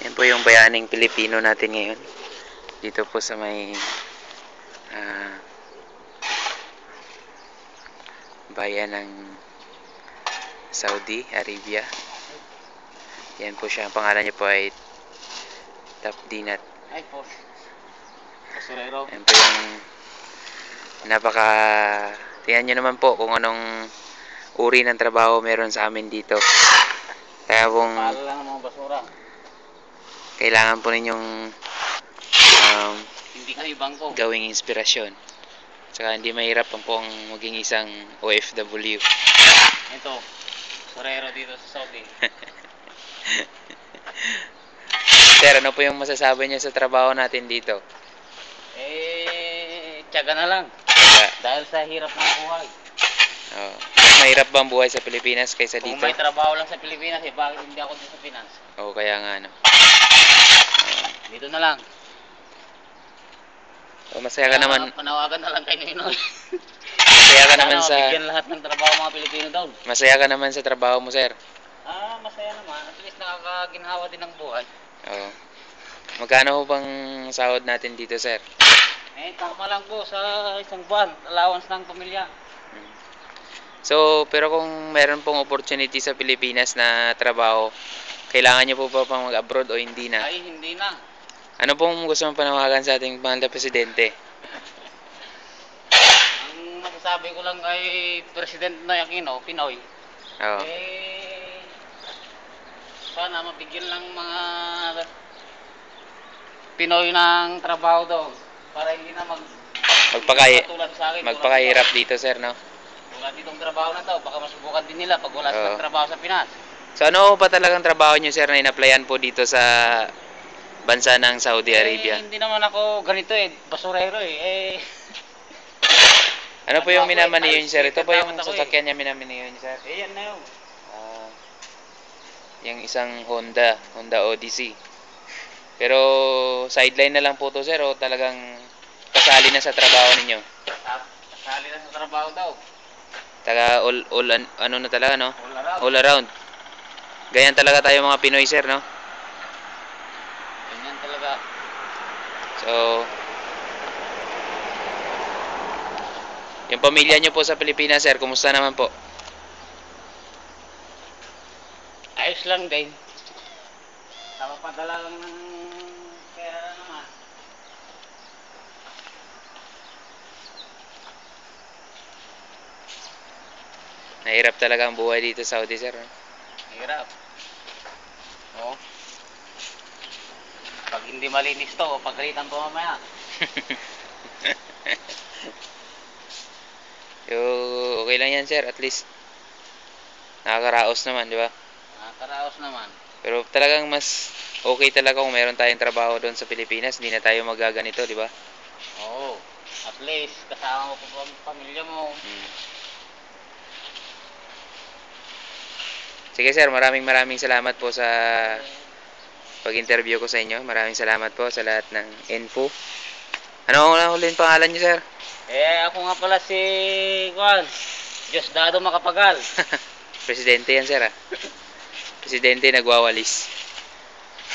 Yan po yung bayaning Pilipino natin ngayon. Dito po sa may ah, bayan ng Saudi Arabia. Yan po siya. Ang pangalan niya po ay Tapdinat. Ay, po. Yan po yung napaka... Tingnan nyo naman po kung anong uri ng trabaho meron sa amin dito. Kaya pong Paala lang ng basura. Kailangan po ninyong um, Hindi kami bangko. gawing inspirasyon. Tsaka hindi mahirap ang pong maging isang OFW. Ito. Kasurero dito sa Saudi. Sir, ano po yung masasabi niyo sa trabaho natin dito? Eh, tiyaga na lang. Kaya, Dahil sa hirap ng buhay. oh, mas mahirap ba ang buhay sa Pilipinas kaysa Kung dito? may trabaho lang sa Pilipinas, eh, bakit hindi ako dito sa finance? Oo, kaya nga ano. Dito na lang. Oh, masaya ka naman, Ah, Panawagan na lang kay Noynoy. masaya ka naman sa mabigyan lahat ng trabaho mga Pilipino daw. masaya ka naman sa trabaho mo, sir. Ah, masaya naman. At least nakakaginhawa din ng buhay. Oo. Magkano ho bang sahod natin dito, sir? Eh, tama lang po sa isang buwan. Allowance ng pamilya. Hmm. So, pero kung meron pong opportunity sa Pilipinas na trabaho, kailangan niyo po ba pang mag-abroad o hindi na? Ay, hindi na. Ano pong gusto mong panawagan sa ating mahal na presidente? Ang masasabi ko lang kay President Noy Aquino, Pinoy, Oo. eh, sana mabigyan lang mga Pinoy ng trabaho doon para hindi na mag Magpakay tulad sa akin. magpakahirap dito, sir, no? Tulad ditong trabaho na to, baka masubukan din nila pag wala Oo. silang trabaho sa Pinas. So, ano pa talagang trabaho niyo, sir, na in-applyan po dito sa bansa ng Saudi Arabia? Eh, hindi naman ako ganito eh, basurero eh. eh Ano po yung eh, minamaniyo niyo, sir? Ito po yung eh. sasakyan niya minamaniyo niyo, sir? eh, yan na yun. Ah, yung isang Honda, Honda Odyssey. Pero sideline na lang po to, sir, o talagang kasali na sa trabaho ninyo? Tap, Kasali na sa trabaho daw. Taga all, all an- ano na talaga, no? All around. All around. Ganyan talaga tayo mga Pinoy, sir, no? Ganyan talaga. So, yung pamilya nyo po sa Pilipinas, sir, kumusta naman po? Ayos lang din. Napapadala lang ng pera naman. Nahirap talaga ang buhay dito sa Saudi, sir. no? Hirap. Oo. Pag hindi malinis to, pagalitan ko mamaya. So, okay lang yan, sir. At least, nakakaraos naman, di ba? Nakakaraos naman. Pero talagang mas okay talaga kung meron tayong trabaho doon sa Pilipinas. Hindi na tayo magaganito, di ba? Oo. At least, kasama mo pa ang pamilya mo. Mm. Sige, sir. Maraming maraming salamat po sa pag-interview ko sa inyo. Maraming salamat po sa lahat ng info. Ano ang huling pangalan niyo, sir? Eh, ako nga pala si Juan. Diyos dado makapagal. Presidente yan, sir, ah. Presidente nagwawalis.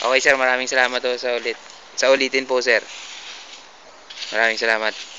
Okay, sir. Maraming salamat po sa ulit. Sa ulitin po, sir. Maraming salamat.